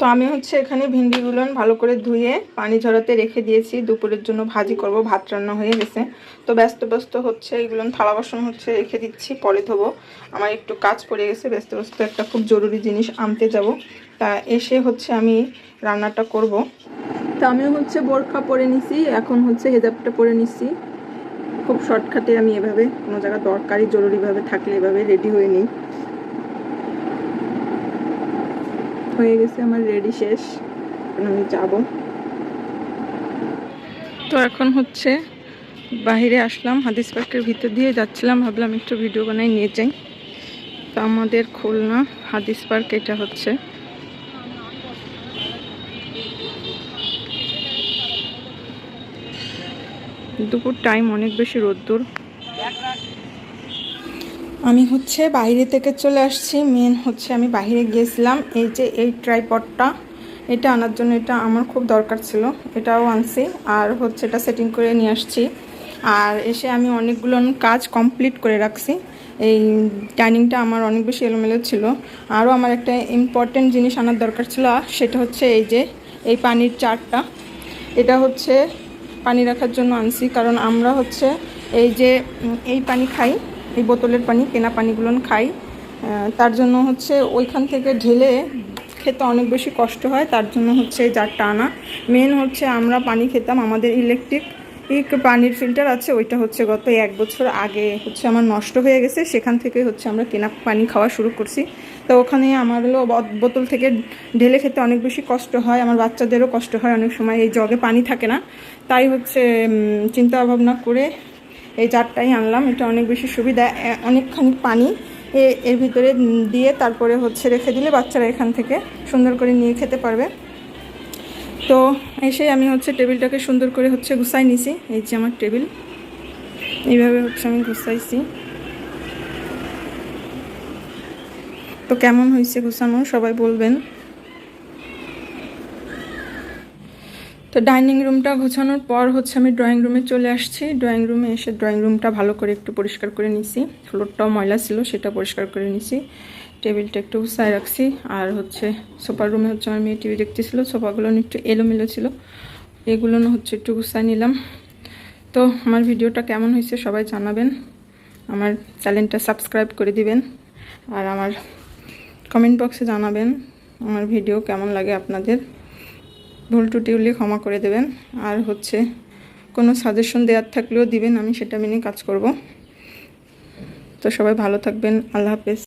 তো আমি হচ্ছে এখানে ভিন্ডিগুলো ভালো করে ধুয়ে পানি ঝরাতে রেখে দিয়েছি। দুপুরের জন্য ভাজি করব, ভাত রান্না হয়ে গেছে। তো ব্যস্ত ব্যস্ত হচ্ছে এগুলো থালা বাসন হচ্ছে রেখে দিচ্ছি, পরে ধোবো। আমার একটু কাজ পড়ে গেছে, ব্যস্ত ব্যস্ত একটা খুব জরুরি জিনিস আনতে যাব। তা এসে হচ্ছে আমি রান্নাটা করব। তা আমি হচ্ছে বোরখা পরে নিছি, এখন হচ্ছে হেজাবটা পরে নিছি। খুব শর্টকাটে আমি এভাবে কোনো জায়গায় দরকারি, জরুরিভাবে থাকলে এভাবে রেডি হয়ে নিই। হয়ে গেছে, আমার রেডি শেষ। আমি যাব। তো এখন হচ্ছে বাইরে আসলাম, হাদিস পার্কের ভিতর দিয়ে যাচ্ছিলাম, ভাবলাম একটু ভিডিও বানাই নিয়ে যাই। তো আমাদের খুলনা হাদিস পার্ক, এটা হচ্ছে। দুপুর টাইম অনেক বেশি রোদ্দুর। আমি হচ্ছে বাইরে থেকে চলে আসছি। মেন হচ্ছে আমি বাইরে গিয়েছিলাম। এই যে এই ট্রাইপডটা এটা আনার জন্য এটা আমার খুব দরকার ছিল। এটাও আনছি আর হচ্ছে এটা সেটিং করে নিয়ে আসছি। আর এসে আমি অনেকগুলো কাজ কমপ্লিট করে রাখছি। এই ডাইনিংটা আমার অনেক বেশি এলোমেলো ছিল। আরও আমার একটা ইম্পর্টেন্ট জিনিস আনার দরকার ছিল, সেটা হচ্ছে এই যে এই পানির চারটা। এটা হচ্ছে পানি রাখার জন্য আনছি, কারণ আমরা হচ্ছে এই যে এই পানি খাই। এই বোতলের পানি, কেনা পানিগুলো খাই। তার জন্য হচ্ছে ওইখান থেকে ঢেলে খেতে অনেক বেশি কষ্ট হয়, তার জন্য হচ্ছে জারটা আনা। মেন হচ্ছে আমরা পানি খেতাম, আমাদের ইলেকট্রিক পানির ফিল্টার আছে, ওইটা হচ্ছে গত এক বছর আগে হচ্ছে আমার নষ্ট হয়ে গেছে, সেখান থেকে হচ্ছে আমরা কেনা পানি খাওয়া শুরু করছি। তো ওখানে আমার হলো বোতল থেকে ঢেলে খেতে অনেক বেশি কষ্ট হয়, আমার বাচ্চাদেরও কষ্ট হয়, অনেক সময় এই জগে পানি থাকে না। তাই হচ্ছে চিন্তা ভাবনা করে এই জারটাই আনলাম, এটা অনেক বেশি সুবিধা অনেকখানি পানি, এ- এর ভিতরে দিয়ে তারপরে হচ্ছে রেখে দিলে বাচ্চারা এখান থেকে সুন্দর করে নিয়ে খেতে পারবে। তো এসে আমি হচ্ছে টেবিলটাকে সুন্দর করে হচ্ছে গুছাই নিছি, এই যে আমার টেবিল, এইভাবে হচ্ছে আমি গুছাইছি। তো কেমন হয়েছে গুছানো, সবাই বলবেন। তো ডাইনিং রুমটা গোছানোর পর হচ্ছে আমি ড্রয়িং রুমে চলে আসছি। ড্রয়িং রুমে এসে ড্রয়িং রুমটা ভালো করে একটু পরিষ্কার করে নিছি। ফ্লোরটাও ময়লা ছিল, সেটা পরিষ্কার করে নিছি। টেবিলটা একটু গুছায় রাখছি। আর হচ্ছে সোফার রুমে হচ্ছে আমার মেয়ে টিভি দেখতেছিল, সোফাগুলো একটু এলোমেলো ছিল। এগুলো হচ্ছে একটু গুছায় নিলাম। তো আমার ভিডিওটা কেমন হয়েছে সবাই জানাবেন। আমার চ্যানেলটা সাবস্ক্রাইব করে দিবেন। আর আমার কমেন্ট বক্সে জানাবেন আমার ভিডিও কেমন লাগে আপনাদের। ভুল টুটি হলে ক্ষমা করে দেবেন। আর হচ্ছে, কোনো সাজেশন দেওয়ার থাকলেও দিবেন, আমি সেটা মেনে কাজ করব। তো সবাই ভালো থাকবেন, আল্লাহ হাফেজ।